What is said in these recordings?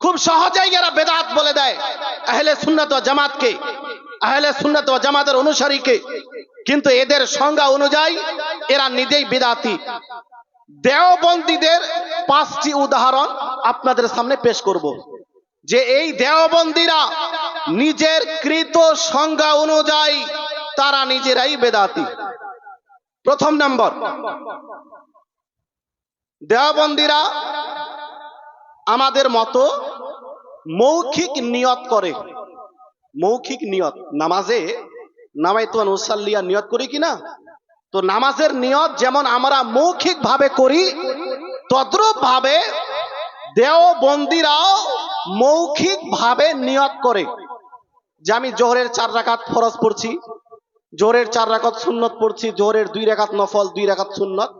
খুব সহজেই এরা বেদাত বলে দেয়। আহলে সুন্নাত ওয়া জামাতকে, আহলে সুন্নাত ওয়া জামাতের অনুসারীকে। কিন্তু এদের সংজ্ঞা অনুযায়ী এরা নিজেই বেদাতি। দেওবন্দীদের পাঁচটি উদাহরণ আপনাদের সামনে পেশ করব। যে এই দেওবন্দীরা নিজের কৃত সংজ্ঞা অনুযায়ী তারা নিজেরাই বেদাতি। প্রথম নম্বর, দেওবন্দীরা আমাদের মতো মৌখিক নিয়ত করে। মৌখিক নিয়ত। নামাজে নামাই তো নুসাল্লিয়া নিয়ত করি কিনা? তো নামাজের নিয়ত যেমন আমরা মৌখিক ভাবে করি তদ্রুপ ভাবে দেওবন্দিরাও মৌখিক ভাবে নিয়ত করে। যে আমি জোহরের চার রাকাত ফরজ পড়ছি, জোহরের চার রাকাত সুন্নত পড়ছি, জোহরের দুই রাকাত নফল, দুই রাকাত সুন্নত।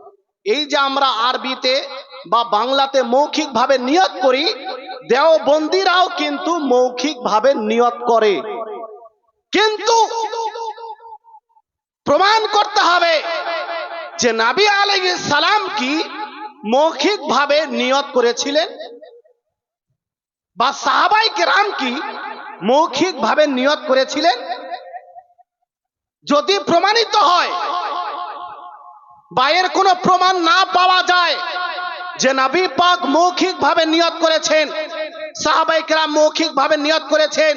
এই যে আমরা আরবিতে বা বাংলাতে মৌখিক ভাবে নিয়ত করি, দেওবন্দিরাও কিন্তু মৌখিক ভাবে নিয়ত করে। কিন্তু প্রমাণ করতে হবে যে নাবি আলাইহিস সালাম কি মৌখিক ভাবে নিয়ত করেছিলেন বা সাহাবাই কেরাম কি মৌখিক ভাবে নিয়ত করেছিলেন? যদি প্রমাণিত হয়, বা এর কোনো প্রমাণ না পাওয়া যায় যে নবী পাক মৌখিক ভাবে নিয়ত করেছেন সাহাবাই কেরাম মৌখিক ভাবে নিয়ত করেছেন,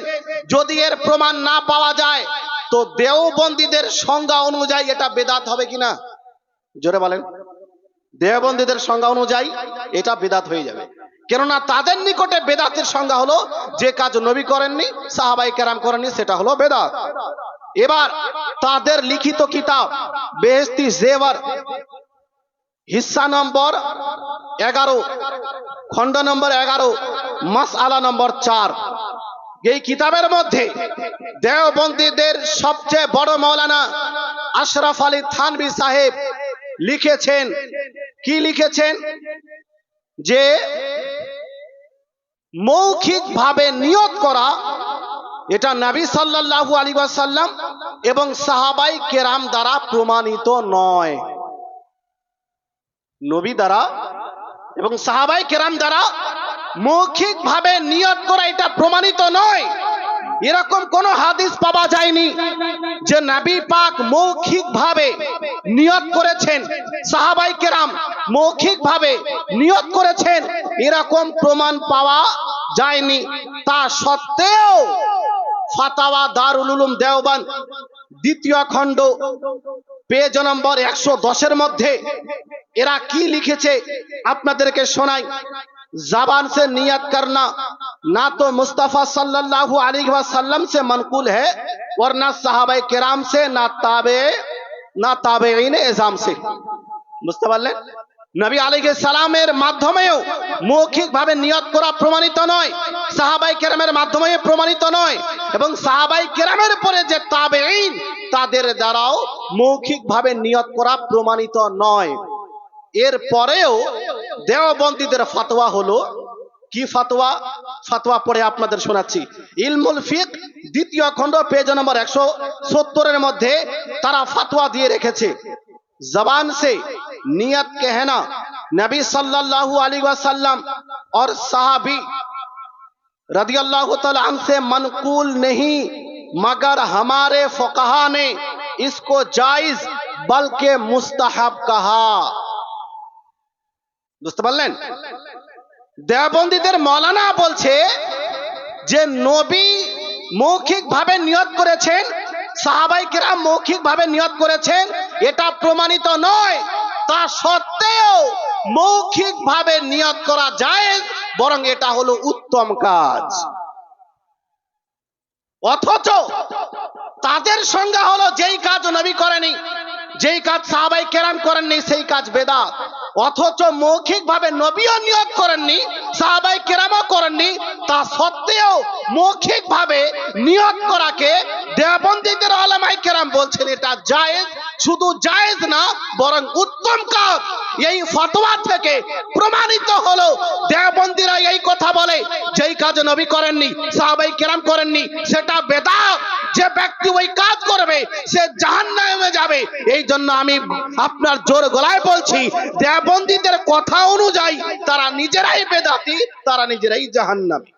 যদি এর প্রমাণ না পাওয়া যায়, তো দেওবন্দীদের সংজ্ঞা অনুযায়ী এটা বেদাত হবে কিনা? জোরে বলেন। দেওবন্দীদের সংজ্ঞা অনুযায়ী এটা বেদাত হয়ে যাবে। কেননা তাদের নিকটে বেদাতের সংজ্ঞা হলো, যে কাজ নবী করেননি সাহাবাই কেরাম করেননি, সেটা হলো বেদাত। এবার তাদের লিখিত কিতাব বেহেস্তি জেওয়ার হিস্সা নম্বর এগারো, খণ্ড নম্বর এগারো মাস আলা নম্বর চার। এই কিতাবের মধ্যে দেওবন্দীদের সবচেয়ে বড় মৌলানা আশরাফ আলী থানবি সাহেব লিখেছেন। কি লিখেছেন? যে মৌখিক ভাবে নিয়ত করা এটা নবী সাল্লাল্লাহু আলী ওয়াসাল্লাম এবং সাহাবাই কেরাম দ্বারা প্রমাণিত নয়। নবী দ্বারা এবং সাহাবাই কেরাম দ্বারা মৌখিক ভাবে নিয়ত করা এটা প্রমাণিত নয়। এরকম কোন হাদিস পাওয়া যায়নি যে নবী পাক মৌখিক ভাবে নিয়ত করেছেন। সাহাবাই কেরাম মৌখিক ভাবে নিয়ত করেছেন। এরকম প্রমাণ পাওয়া যায়নি। তা সত্ত্বেও ফাতাওয়া দারুল উলুম দেওবান দ্বিতীয় খণ্ড পেজ নম্বর একশো দশের মধ্যে এরা কি লিখেছে আপনাদেরকে শোনাই जबान से नियत करना ना तो मुस्तफ़ा सल्लल्लाहु अलैहि वसल्लम से मनकुल है वरना साहबा किराम से ना ताबे না তাবেঈন এজাম সে বুঝতে পারলেন নবী আলাইহিস সালামের মাধ্যমেও মৌখিক ভাবে নিয়ত করা প্রমাণিত নয়, সাহাবাই কেরামের মাধ্যমে প্রমাণিত নয় এবং সাহাবাই কেরামের পরে যে তাবেঈন, তাদের দ্বারাও মৌখিক ভাবে নিয়ত করা প্রমাণিত নয়। এর পরেও দেওবন্দীদের ফাতোয়া হলো। কি ফাতোয়া? ফাতোয়া পড়ে আপনাদের শোনাচ্ছি। ইলমুল ফিক, দ্বিতীয় খণ্ড, পেজ নম্বর একশো সত্তরের মধ্যে তারা ফাতোয়া দিয়ে রেখেছে। জবান से नियत कहना नबी सल्लल्लाहु अलैहि वसल्लम और साहबी रदी अल्लाह तआला से मनकूल नहीं मगर हमारे फकहा ने इसको जायज बल्कि मुस्तहब कहा বুঝতে পারলেন দেওবন্দীদের মৌলানা বলছে যে নবী মৌখিক ভাবে নিয়ত করেছেন সাহাবাই কিরাম মৌখিক ভাবে নিয়ত করেছেন এটা প্রমাণিত নয় তা সত্ত্বেও মৌখিক ভাবে নিয়ত করা যায়, বরং এটা হলো উত্তম কাজ। অথচ তাদের সংজ্ঞা হলো, যেই কাজ নবী করেনি, যেই কাজ সাহাবাই কেরাম করেননি, সেই কাজ বেদাত। অথচ মৌখিক ভাবে নবীও নিয়োগ করেননি, সাহাবাই কেরামও করেননি, তা সত্ত্বেও মৌখিক ভাবে নিয়োগ করাকে দেবন্দীদের আলামাই কেরাম বলছেন, এটা জায়েজ, শুধু জায়েজ না, বরং উত্তম কাজ। এই ফতোয়া থেকে প্রমাণিত হলো দেবন্দীরা এই কথা বলে, যেই কাজ নবী করেননি, সাহাবাই কেরাম করেননি, সেটা বেদাত। যে ব্যক্তি ওই কাজ করবে, সে জাহান্নামে যাবে। এই জন্য আমি আপনার জোর গলায় বলছি দেবন্দীদের কথা অনুযায়ী তারা নিজেরাই বেদাতি, তারা নিজেরাই জাহান্নামী।